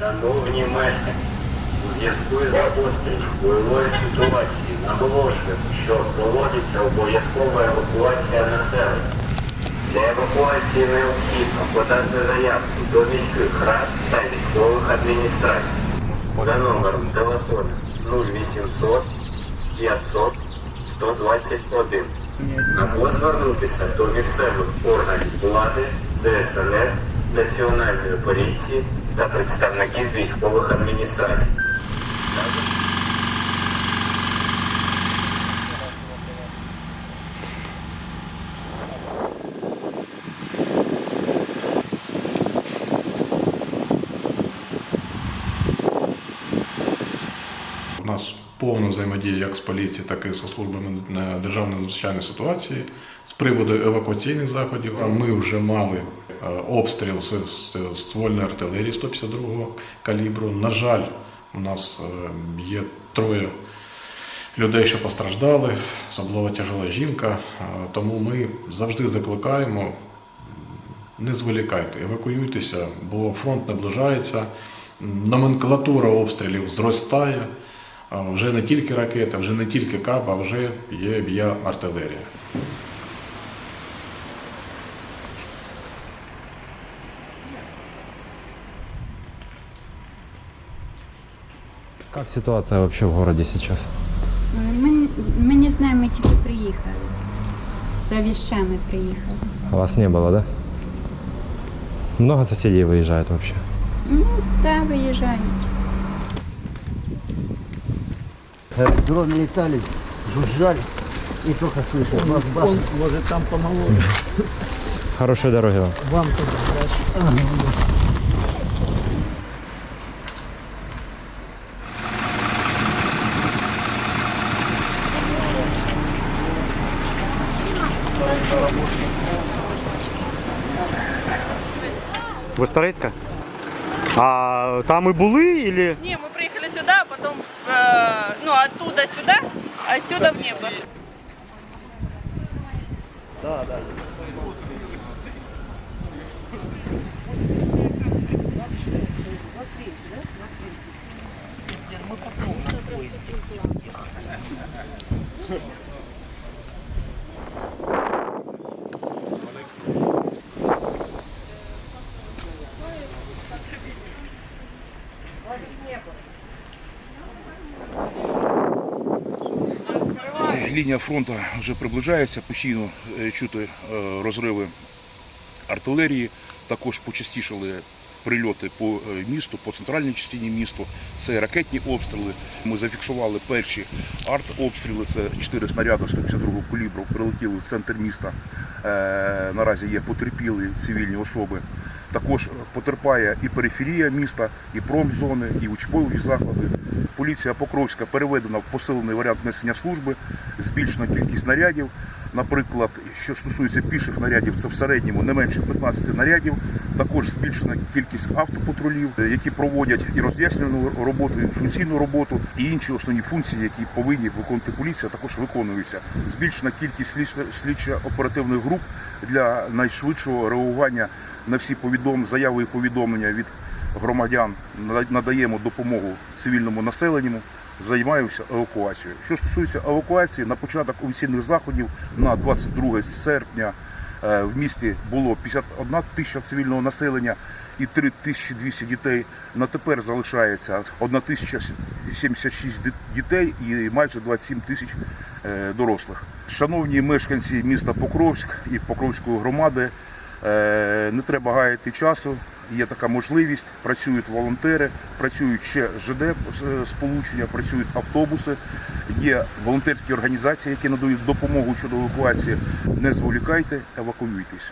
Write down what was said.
Шановні мешканці, у зв'язку із загостренням бойової ситуації наголошуємо, що проводиться обов'язкова евакуація населення. Для евакуації необхідно подати заявку до міських рад та військових адміністрацій за номером телефону 0800 500 121 або звернутися до місцевих органів влади, ДСНС, Національної поліції та представників військових адміністрацій. У нас повна взаємодія як з поліцією, так і зі службами е, державної надзвичайної ситуації з приводу евакуаційних заходів. А Ми вже мали е, обстріл з, ствольної артилерії 152-го калібру. На жаль, у нас е, є троє людей, що постраждали, особливо тяжела жінка. Е, Тому ми завжди закликаємо не зволікайте, евакуюйтеся, бо фронт наближається, номенклатура обстрілів зростає. Вже не тільки ракети, вже не тільки каб, а вже є б'є артилерія. Как ситуация вообще в городе сейчас? Ми, ми не знаємо, ми тільки приїхали. За вещами приїхали. Вас не было, да? Много соседей выезжает вообще? Ну, да, виїжджають. Э, Дроны летали, жужжали, и только слышал. бах, бах. Может, там помоложе. Хорошей дороги вам. Вам рабочих. Ви з А там и булы Или... Не, мы приехали сюда, а потім э, ну, оттуда сюда, отсюда в небо. Да, да. Мы на поезде. Лінія фронту вже приближається, постійно е, чути е, розриви артилерії. Також почастішали прильоти по е, місту, по центральній частині місту. Це ракетні обстріли. Ми зафіксували перші артобстріли. Це 4 снаряди 152-го калібру прилетіли в центр міста. Наразі є потерпіли цивільні особи. Також потерпає і периферія міста, і промзони, і учбові заклади. Поліція Покровська переведена в посилений варіант несення служби, збільшена кількість нарядів. Наприклад, що стосується піших нарядів, це в середньому не менше 15 нарядів. Також збільшена кількість автопатрулів, е, які проводять і роз'яснювальну роботу, і функційну роботу, і інші основні функції, які повинні виконувати поліція, також виконуються. Збільшена кількість слідчо-оперативних груп для найшвидшого реагування на всі повідом... заяви і повідомлення від громадян. Нада- Надаємо допомогу цивільному населенню. Займаюся евакуацією. Що стосується евакуації, на початок офіційних заходів на 22 серпня е, в місті було 51 тисяча цивільного населення і 3200 дітей. На тепер залишається 1076 ди- дітей і майже 27 тисяч е, дорослих. Шановні мешканці міста Покровськ і Покровської громади, не треба гаяти часу. Є така можливість, працюють волонтери, працюють ще ЖД е, сполучення, працюють автобуси, є волонтерські організації, які надають допомогу щодо евакуації. Не зволікайте, евакуюйтесь.